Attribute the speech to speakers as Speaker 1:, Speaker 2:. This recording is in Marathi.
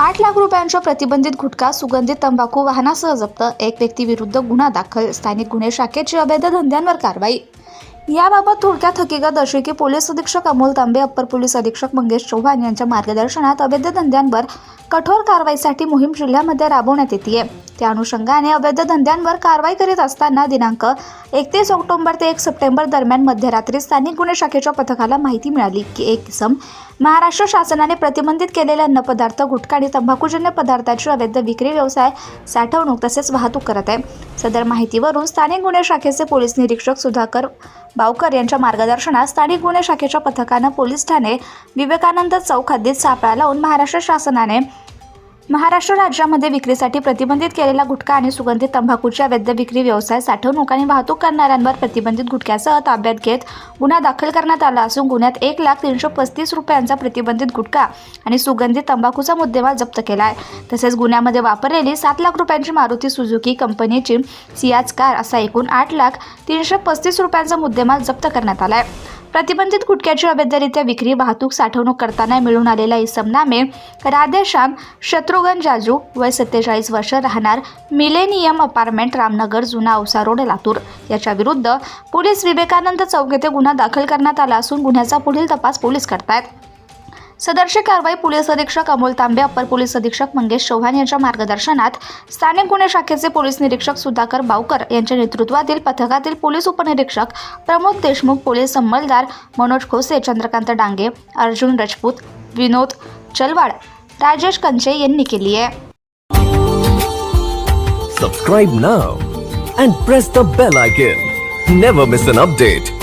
Speaker 1: आठ लाख रुपयांच्या प्रतिबंधित गुटखा सुगंधित तंबाखू वाहनासह जप्त. एक व्यक्तीविरुद्ध गुन्हा दाखल. स्थानिक गुन्हे शाखेची अवैध धंद्यांवर कारवाई. याबाबत थोडक्यात हकीकत अशी की पोलीस अधीक्षक अमोल तांबे अप्पर पोलीस अधीक्षक मंगेश चव्हाण यांच्या मार्गदर्शनात अवैध धंद्यांवर कठोर कारवाईसाठी मोहीम जिल्ह्यामध्ये राबवण्यात येते त्या अनुषंगाने अवैध धंद्यांवर कारवाई करीत असताना दिनांक एकतीस ऑक्टोबर ते एक सप्टेंबर दरम्यान मध्यरात्री स्थानिक गुन्हे शाखेच्या पथकाला माहिती मिळाली की एक इसम महाराष्ट्र शासनाने प्रतिबंधित केलेले अन्नपदार्थ गुटखा आणि तंबाखूजन्य पदार्थाची अवैध विक्री व्यवसाय साठवणूक तसेच वाहतूक करत आहे. सदर माहितीवरून स्थानिक गुन्हे शाखेचे पोलीस निरीक्षक सुधाकर बावकर यांच्या मार्गदर्शनात स्थानिक गुन्हे शाखेच्या पथकानं पोलीस ठाणे विवेकानंद चौक हद्दीत सापळा लावून महाराष्ट्र शासनाने महाराष्ट्र राज्यामध्ये विक्रीसाठी प्रतिबंधित केलेला गुटखा आणि सुगंधित तंबाखूच्या वैद्य विक्री व्यवसाय साठवणूक आणि वाहतूक करणाऱ्यांवर प्रतिबंधित गुटख्यासह ताब्यात घेत गुन्हा दाखल करण्यात आला असून गुन्ह्यात एक लाख तीनशे पस्तीस रुपयांचा प्रतिबंधित गुटखा आणि सुगंधित तंबाखूचा मुद्देमाल जप्त केला आहे तसेच गुन्ह्यामध्ये वापरलेली सात लाख रुपयांची मारुती सुझुकी कंपनीची सियाज कार असा एकूण आठ लाख तीनशे पस्तीस रुपयांचा मुद्देमाल जप्त करण्यात आला आहे प्रतिबंधित गुटख्याची अवैधरित्या विक्री वाहतूक साठवणूक करताना मिळून आलेला इसमनामे राधेश्याम शत्रुघ्न जाजू वय सत्तेचाळीस वर्ष राहणार मिलेनियम अपार्टमेंट रामनगर जुना औसा रोड लातूर. याच्या विरुद्ध पोलीस विवेकानंद चौक येथे गुन्हा दाखल करण्यात आला असून गुन्ह्याचा पुढील तपास पोलीस करतायत. सदरची कारवाई पोलीस अधीक्षक अमोल तांबे अप्पर पोलीस अधीक्षक मंगेश चव्हाण यांच्या मार्गदर्शनात स्थानिक गुन्हे शाखेचे पोलीस निरीक्षक सुधाकर बावकर यांच्या नेतृत्वातील पथकातील पोलीस उपनिरीक्षक प्रमोद देशमुख पोलीस अंमलदार मनोज खोसे चंद्रकांत डांगे अर्जुन राजपूत विनोद चलवाड राजेश कंचे यांनी केली आहे
Speaker 2: Subscribe now and press the bell icon. Never miss an update.